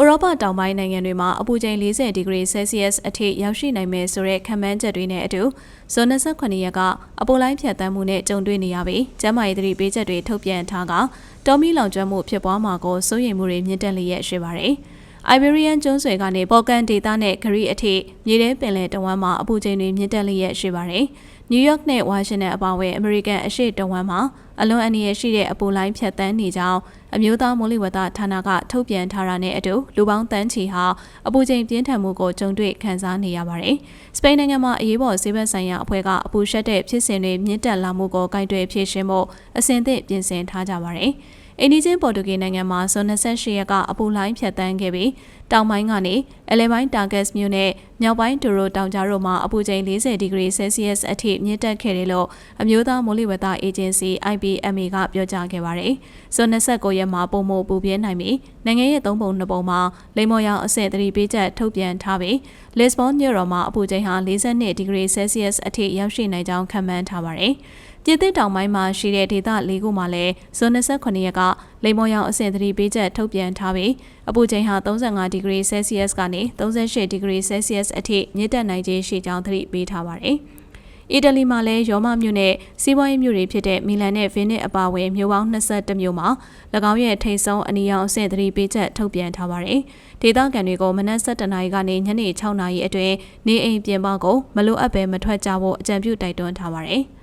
ဥရောပတောင်ပိုင်းနိုင်ငံတွေမှာအပူချိန်40ဒီဂရီဆဲလ်စီယပ်အထိရောက်ရှိနိုင်မယ်ဆိုတဲ့ခန့်မှန်းချက်တွေနဲ့အတူဇွန်28ရက်ကအပူလိုင်းဖြတ်တန်းမှုနဲ့ကြုံတွေ့နေရပြီးကျန်းမာရေးသတိပေးချက်တွေထုတ်ပြန်ထားကတောမီလောင်ကျွမ်းမှုဖြစ်ပွားမှာကိုစိုးရိမ်မှုတွေမြင့်တက်လျက်ရှိပါတယ်။ Iberian ကျွန်းဆွယ်ကနေဘော်ကန်ဒေသနဲ့ဂရီအထိမြေထဲပင်လယ်တဝမ်းမှာအပူချိန်တွေမြင့်တက်လျက်ရှိပါတယ်။နယူးယောက်နဲ့ဝါရှင်တန်အပါအဝင်အမေရိကန်အရှေ့တဝမ်းမှာအလွန်အန္တရာယ်ရှိတဲ့အပူလိုင်းဖြတ်တန်းနေကြောင်းအမျိုးသားမိုးလေဝသဌာနကထုတ်ပြန်ထားတာနဲ့အတူလူပေါင်းတန်းချီဟာအပူချိန်ပြင်းထန်မှုကိုကြုံတွေ့ခံစားနေရပါတယ်။စပိန်နိုင်ငံမှာအရေးပေါ်ဆေးဘက်ဆိုင်ရာအဖွဲ့ကအပူရှက်တဲ့ဖြစ်စဉ်တွေမြင့်တက်လာမှုကိုကြိုက်တွယ်ဖြေရှင်းဖို့အစဉ်သင့်ပြင်ဆင်ထားကြပါတယ်။ အိန္ဒိချင်းပေါ်တူဂီနိုင်ငံမှာဇွန်28ရက်ကအပူလိုင်းဖြတ်တန်းခဲ့ပြီးတောင်ပိုင်းကနေအလဲပိုင်းတာဂက်စ်မြို့နဲ့မြောက်ပိုင်းဒူရိုတောင်ကြားတို့မှာအပူချိန်40ဒီဂရီဆဲလ်စီယပ်အထိမြင့်တက်ခဲ့တယ်လို့အမျိုးသားမိုးလေဝသအေဂျင်စီ IPMA ကပြောကြားခဲ့ပါတယ်။ဇွန်29ရက်မှာပုံမပူပြင်းနိုင်ပြီးနိုင်ငံရဲ့သုံးပုံနှစ်ပုံမှာလိမ္မော်ရောင်အဆင့်သတိပေးချက်ထုတ်ပြန်ထားပြီးလစ်ဘွန်မြို့တော်မှာအပူချိန်ဟာ42ဒီဂရီဆဲလ်စီယပ်အထိရောက်ရှိနိုင်ကြောင်းခန့်မှန်းထားပါတယ်။ ပြည်သစ်တောင်ပိုင်းမှာရှိတဲ့ဒေသ၄ခုမှာလည်းဇွန်28ရက်ကလိမ္မော်ရောင်အဆင့်သတိပေးချက်ထုတ်ပြန်ထားပြီးအပူချိန်ဟာ35ဒီဂရီဆဲလ်စီယပ်ကနေ38ဒီဂရီဆဲလ်စီယပ်အထိမြင့်တက်နိုင်ခြင်းရှိကြောင်းသတိပေးထားပါတယ်။အီတလီမှာလည်းရောမမြို့နဲ့စီးပွားရေးမြို့တွေဖြစ်တဲ့မီလန်နဲ့ဗင်နစ်အပါအဝင်မြို့ပေါင်း22မြို့မှာ၎င်းရဲ့ထိပ်ဆုံးအနီရောင်အဆင့်သတိပေးချက်ထုတ်ပြန်ထားပါတယ်။ဒေသခံတွေကိုမနက်7:00နာရီကနေညနေ6:00နာရီအတွင်းနေအိမ်ပြင်ပကိုမလိုအပ်ဘဲမထွက်ကြဖို့အကြံပြုတိုက်တွန်းထားပါတယ်။